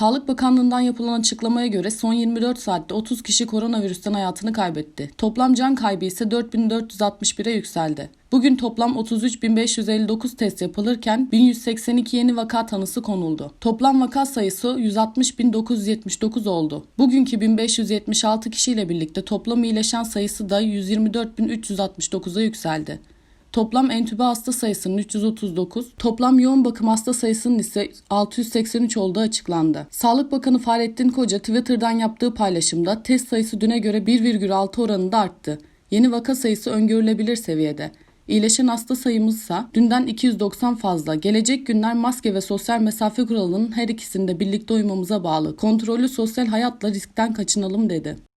Sağlık Bakanlığı'ndan yapılan açıklamaya göre son 24 saatte 30 kişi koronavirüsten hayatını kaybetti. Toplam can kaybı ise 4461'e yükseldi. Bugün toplam 33.559 test yapılırken 1182 yeni vaka tanısı konuldu. Toplam vaka sayısı 160.979 oldu. Bugünkü 1576 kişiyle birlikte toplam iyileşen sayısı da 124.369'a yükseldi. Toplam entübe hasta sayısının 339, toplam yoğun bakım hasta sayısının ise 683 olduğu açıklandı. Sağlık Bakanı Fahrettin Koca Twitter'dan yaptığı paylaşımda test sayısı düne göre 1,6 oranında arttı. Yeni vaka sayısı öngörülebilir seviyede. İyileşen hasta sayımız ise dünden 290 fazla. Gelecek günler maske ve sosyal mesafe kuralının her ikisinde birlikte uymamıza bağlı. Kontrollü sosyal hayatla riskten kaçınalım dedi.